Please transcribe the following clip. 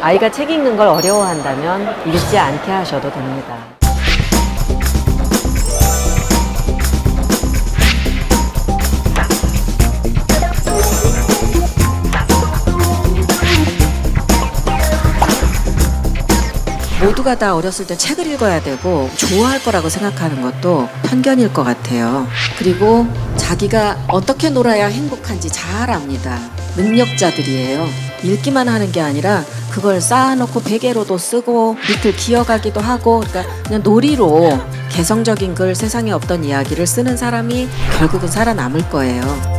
아이가 책 읽는 걸 어려워한다면 읽지 않게 하셔도 됩니다. 모두가 다 어렸을 때 책을 읽어야 되고 좋아할 거라고 생각하는 것도 편견일 것 같아요. 그리고 자기가 어떻게 놀아야 행복한지 잘 압니다. 능력자들이에요. 읽기만 하는 게 아니라 그걸 쌓아놓고 베개로도 쓰고 밑을 기어가기도 하고 그러니까 그냥 놀이로 개성적인 글 세상에 없던 이야기를 쓰는 사람이 결국은 살아남을 거예요.